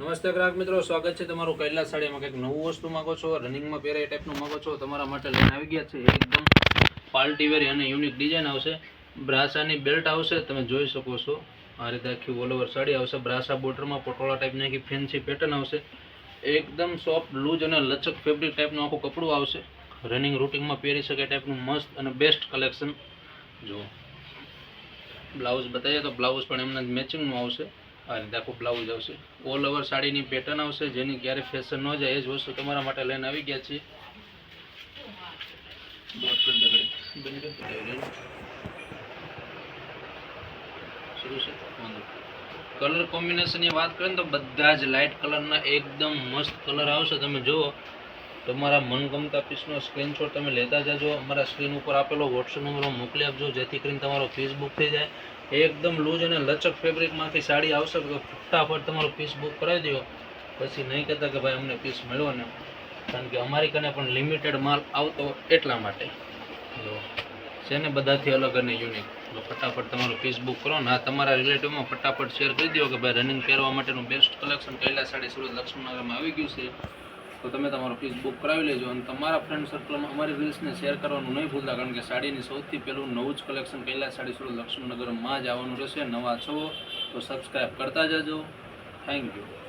નમસ્તે ગ્રાહક મિત્રો, સ્વાગત છે તમારું કૈલાસ સાડીમાં કંઈક નવું વસ્તુ માંગો છો? રનિંગમાં પહેરે એ ટાઈપનું માંગો છો? તમારા માટે લઈને આવી ગયા છે એકદમ પાર્ટી વેર અને યુનિક ડિઝાઇન આવશે. બ્રાસાની બેલ્ટ આવશે, તમે જોઈ શકો છો. આ રીતે આખી ઓલ ઓવર સાડી આવશે. બ્રાસા બોર્ડરમાં પટોળા ટાઈપની આખી ફેન્સી પેટર્ન આવશે. એકદમ સોફ્ટ લૂઝ અને લચક ફેબ્રિક ટાઈપનું આખું કપડું આવશે. રનિંગ રૂટિંગમાં પહેરી શકે ટાઈપનું મસ્ત અને બેસ્ટ કલેક્શન જુઓ. બ્લાઉઝ બતાવીએ તો બ્લાઉઝ પણ એમના મેચિંગનું આવશે. આ રીતે આખું બ્લાઉઝ આવશે. ઓલ ઓવર સાડીની પેટર્ન આવશે, જેની ક્યારે ફેશન ન જાય, એ જ વસ્તુ તમારા માટે લઈને આવી ગયા છીએ. કલર કોમ્બિનેશનની વાત કરીએ તો બધા જ લાઇટ કલરના એકદમ મસ્ત કલર આવશે. તમે જુઓ, તમારા મનગમતા પીસનો સ્ક્રીનશોટ તમે લેતા જજો. અમારા સ્ક્રીન ઉપર આપેલો વોટ્સઅપ નંબર મોકલી આપજો, જેથી કરીને તમારો ફેસબુક બુક થઈ જાય. એકદમ લૂઝ અને લચક ફેબ્રિકમાંથી સાડી આવશે તો ફટાફટ તમારો પીસ બુક કરાવી દો પછી નહીં કહેતા કે ભાઈ અમને પીસ મળ્યો ને. કારણ કે અમારી કને પણ લિમિટેડ માલ આવતો એટલા માટે. છે ને બધાથી અલગ અને યુનિક ફટાફટ તમારું પીસ બુક કરો ને. આ તમારા રિલેટિવમાં ફટાફટ શેર કરી દો કે ભાઈ રનિંગ પહેરવા માટેનું બેસ્ટ કલેક્શન કૈલાસ સાડી સુરત લક્ષ્મણનગરમાં આવી ગયું છે. તો તમે તમારો ફીસ બુક કરાવી લેજો અને તમારા ફ્રેન્ડ સર્કલમાં અમારી રીલ્સને શેર કરવાનું નહીં ભૂલતા, કારણ કે સાડીની સૌથી પહેલું નવું જ કલેક્શન કૈલાસ સાડી સુરત લક્ષ્મીનગરમાં જ આવવાનું રહેશે. નવા છો તો સબસ્ક્રાઈબ કરતા જજો. Thank you